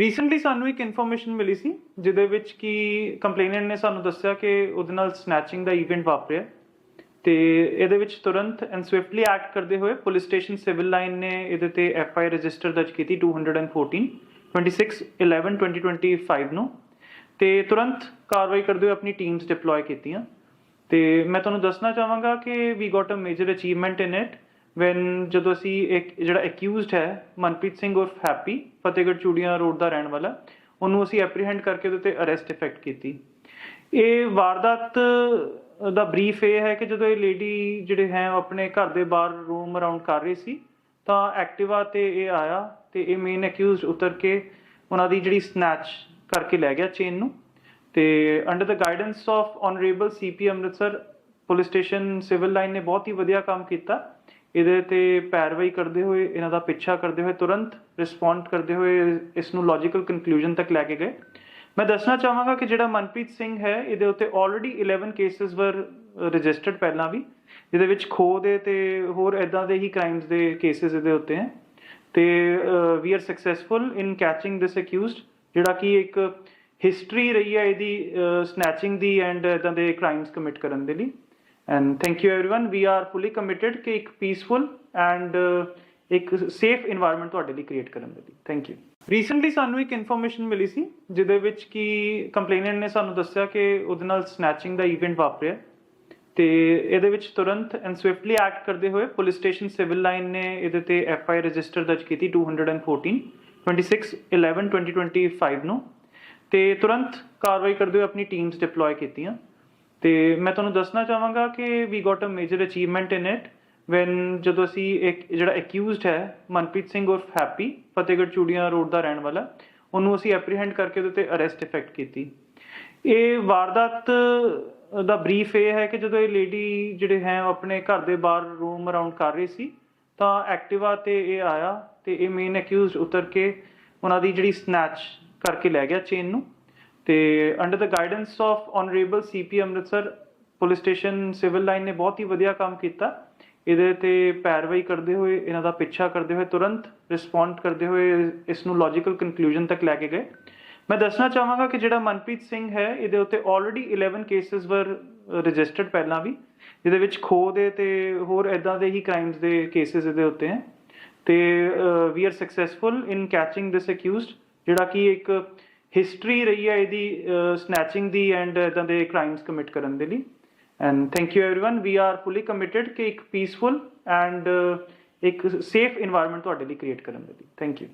Recently ਸਾਨੂੰ ਇੱਕ information ਮਿਲੀ ਸੀ, ਜਿਹਦੇ ਵਿੱਚ ਕਿ ਕੰਪਲੇਨੈਂਟ ਨੇ ਸਾਨੂੰ ਦੱਸਿਆ ਕਿ ਉਹਦੇ ਨਾਲ ਸਨੈਚਿੰਗ ਦਾ ਇਵੈਂਟ ਵਾਪਰਿਆ ਤੇ ਇਹਦੇ ਵਿੱਚ ਤੁਰੰਤ ਐਂਡ ਸਵਿਫਟਲੀ ਐਕਟ ਕਰਦੇ ਹੋਏ ਪੁਲਿਸ ਸਟੇਸ਼ਨ ਸਿਵਲ ਲਾਈਨ ਨੇ ਇਹਦੇ ਤੇ ਐਫ ਆਈ ਰਜਿਸਟਰ ਦਰਜ ਕੀਤੀ 214 26 11 2025 ਨੂੰ ਤੇ ਤੁਰੰਤ ਕਾਰਵਾਈ ਕਰਦੇ ਹੋਏ ਆਪਣੀ ਟੀਮਸ ਡਿਪਲੋਏ ਕੀਤੀਆਂ ਤੇ ਮੈਂ ਤੁਹਾਨੂੰ ਦੱਸਣਾ ਚਾਹਾਂਗਾ ਕਿ we got a major achievement in it when ਜਦੋਂ ਅਸੀਂ ਇੱਕ, ਜਿਹੜਾ ਅਕਿਊਜ਼ਡ ਹੈ, ਮਨਪ੍ਰੀਤ ਸਿੰਘ ਉਰਫ ਹੈਪੀ, ਫਤਿਹਗੜ੍ਹ ਚੂੜੀਆਂ ਰੋਡ ਦਾ ਰਹਿਣ ਵਾਲਾ, ਉਹਨੂੰ ਅਸੀਂ ਐਪਰੀਹੈਂਡ ਕਰਕੇ ਉਹਦੇ ਤੇ ਅਰੈਸਟ ਇਫੈਕਟ ਕੀਤੀ। ਇਹ ਵਾਰਦਾਤ ਦਾ ਬਰੀਫ ਇਹ ਹੈ ਕਿ ਜਦੋਂ ਇਹ ਲੇਡੀ ਜਿਹੜੇ ਹੈ ਆਪਣੇ ਘਰ ਦੇ ਬਾਹਰ ਰੂਮ ਅਰਾਊਂਡ ਕਰ ਰਹੀ ਸੀ, ਤਾਂ ਐਕਟਿਵਾ ਤੇ ਇਹ ਆਇਆ ਤੇ ਇਹ ਮੇਨ ਅਕਿਊਜ਼ਡ ਉਤਰ ਕੇ ਉਹਨਾਂ ਦੀ ਜਿਹੜੀ ਸਨੈਚ ਕਰਕੇ ਲੈ ਗਿਆ ਚੇਨ ਨੂੰ ਤੇ under the guidance of honourable CP Amritsar police station civil line ਨੇ ਬਹੁਤ ਹੀ ਵਧੀਆ ਕੰਮ ਕੀਤਾ। ਇਹਦੇ ਤੇ ਪੈਰਵਾਈ ਕਰਦੇ ਹੋਏ, ਇਹਨਾਂ ਦਾ ਪਿੱਛਾ ਕਰਦੇ ਹੋਏ, ਤੁਰੰਤ ਰਿਸਪੌਂਡ ਕਰਦੇ ਹੋਏ ਇਸ ਨੂੰ ਲੌਜੀਕਲ ਕਨਕਲੂਜਨ ਤੱਕ ਲੈ ਕੇ ਗਏ। ਮੈਂ ਦੱਸਣਾ ਚਾਹਾਂਗਾ ਕਿ ਜਿਹੜਾ ਮਨਪ੍ਰੀਤ ਸਿੰਘ ਹੈ, ਇਹਦੇ ਉੱਤੇ ਆਲਰੇਡੀ 11 ਕੇਸਸ ਵਰ ਰਜਿਸਟਰਡ ਪਹਿਲਾਂ ਵੀ, ਜਿਹਦੇ ਵਿੱਚ ਖੋ ਦੇ ਤੇ ਹੋਰ ਇਦਾਂ ਦੇ ਹੀ ਕ੍ਰਾਈਮਸ ਦੇ ਕੇਸਸ ਇਹਦੇ ਉੱਤੇ ਹੈ। ਤੇ we are successful in catching this accused ਜਿਹੜਾ ਕਿ ਇੱਕ ਹਿਸਟਰੀ ਰਹੀ ਹੈ ਇਹਦੀ ਸਨੈਚਿੰਗ ਦੀ ਐਂਡ ਇਦਾਂ ਦੇ ਕ੍ਰਾਈਮਸ ਕਮਿਟ ਕਰਨ ਦੇ ਲਈ। and thank you, everyone. We are fully committed ਕਿ ਇੱਕ ਪੀਸਫੁਲ ਐਂਡ ਇੱਕ ਸੇਫ এনवायरमेंट ਤੁਹਾਡੇ ਲਈ ਕ੍ਰੀਏਟ ਕਰਨ ਦੇ ਲਈ। ਥੈਂਕ ਯੂ ਰੀਸੈਂਟਲੀ ਸਾਨੂੰ ਇੱਕ ਇਨਫੋਰਮੇਸ਼ਨ ਮਿਲੀ ਸੀ, ਜਿਹਦੇ ਵਿੱਚ ਕਿ ਕੰਪਲੇਨੈਂਟ ਨੇ ਸਾਨੂੰ ਦੱਸਿਆ ਕਿ ਉਹਦੇ ਨਾਲ ਸਨੈਚਿੰਗ ਦਾ ਇਵੈਂਟ ਵਾਪਰਿਆ। ਤੇ ਇਹਦੇ ਵਿੱਚ ਤੁਰੰਤ ਐਂਡ ਸਵਿਫਟਲੀ ਐਕਟ ਕਰਦੇ ਹੋਏ ਪੁਲਿਸ ਸਟੇਸ਼ਨ ਸਿਵਲ ਲਾਈਨ ਨੇ ਇਹਦੇ ਤੇ ਐਫ ਆਈ ਰਜਿਸਟਰ ਦਰਜ ਕੀਤੀ 214 26 11 2025 ਨੂੰ। ਤੇ ਤੁਰੰਤ ਕਾਰਵਾਈ ਕਰਦੇ ਹੋਏ ਆਪਣੀ ਟੀਮਸ ਡਿਪਲੋਏ ਕੀਤੀਆਂ। ਤੇ ਮੈਂ ਤੁਹਾਨੂੰ ਦੱਸਣਾ ਚਾਹਾਂਗਾ ਕਿ we got a major achievement in it when ਜਦੋਂ ਅਸੀਂ ਇੱਕ, ਜਿਹੜਾ ਅਕਿਊਜ਼ਡ ਹੈ, ਮਨਪ੍ਰੀਤ ਸਿੰਘ ਉਰਫ ਹੈਪੀ, ਫਤਿਹਗੜ੍ਹ ਚੂੜੀਆਂ ਰੋਡ ਦਾ ਰਹਿਣ ਵਾਲਾ, ਉਹਨੂੰ ਅਸੀਂ ਐਪਰੀਹੈਂਡ ਕਰਕੇ ਉਹਦੇ ਤੇ ਅਰੈਸਟ ਇਫੈਕਟ ਕੀਤੀ। ਇਹ ਵਾਰਦਾਤ ਦਾ ਬਰੀਫ ਇਹ ਹੈ ਕਿ ਜਦੋਂ ਇਹ ਲੇਡੀ ਜਿਹੜੇ ਹੈ ਆਪਣੇ ਘਰ ਦੇ ਬਾਹਰ ਰੂਮ ਅਰਾਊਂਡ ਕਰ ਰਹੀ ਸੀ, ਤਾਂ ਐਕਟਿਵਾ ਤੇ ਇਹ ਆਇਆ ਤੇ ਇਹ ਮੇਨ ਅਕਿਊਜ਼ਡ ਉਤਰ ਕੇ ਉਹਨਾਂ ਦੀ ਜਿਹੜੀ ਸਨੈਚ ਕਰਕੇ ਲੈ ਗਿਆ ਚੇਨ ਨੂੰ। ਤੇ under the guidance of honourable CP Amritsar police station civil line ਨੇ ਬਹੁਤ ਹੀ ਵਧੀਆ ਕੰਮ ਕੀਤਾ। ਇਹਦੇ ਤੇ ਪੈਰਵਾਈ ਕਰਦੇ ਹੋਏ, ਇਹਨਾਂ ਦਾ ਪਿੱਛਾ ਕਰਦੇ ਹੋਏ, ਤੁਰੰਤ ਰਿਸਪੌਂਡ ਕਰਦੇ ਹੋਏ ਇਸ ਨੂੰ ਲੌਜੀਕਲ ਕਨਕਲੂਜਨ ਤੱਕ ਲੈ ਕੇ ਗਏ। ਮੈਂ ਦੱਸਣਾ ਚਾਹਾਂਗਾ ਕਿ ਜਿਹੜਾ ਮਨਪ੍ਰੀਤ ਸਿੰਘ ਹੈ, ਇਹਦੇ ਉੱਤੇ ਆਲਰੇਡੀ 11 ਕੇਸਸ ਵਰ ਰਜਿਸਟਰਡ ਪਹਿਲਾਂ ਵੀ। ਜਿਹਦੇ ਵਿੱਚ ਖੋਹ ਦੇ ਤੇ ਹੋਰ ਇਦਾਂ ਦੇ ਹੀ ਕ੍ਰਾਈਮਸ ਦੇ ਕੇਸਸ ਇਹਦੇ ਉੱਤੇ ਹੈ। ਤੇ we are successful in catching this accused ਜਿਹੜਾ ਕਿ ਇੱਕ ਹਿਸਟਰੀ ਰਹੀ ਹੈ ਇਹਦੀ ਸਨੈਚਿੰਗ ਦੀ ਐਂਡ ਇਦਾਂ ਦੇ ਕ੍ਰਾਈਮਸ ਕਮਿਟ ਕਰਨ ਦੇ ਲਈ। And thank you everyone we are fully committed ਕਿ ਇੱਕ ਪੀਸਫੁਲ ਐਂਡ ਇੱਕ ਸੇਫ এনवायरमेंट ਤੁਹਾਡੇ ਲਈ ਕ੍ਰੀਏਟ ਕਰਨ ਦੇ ਲਈ। Thank you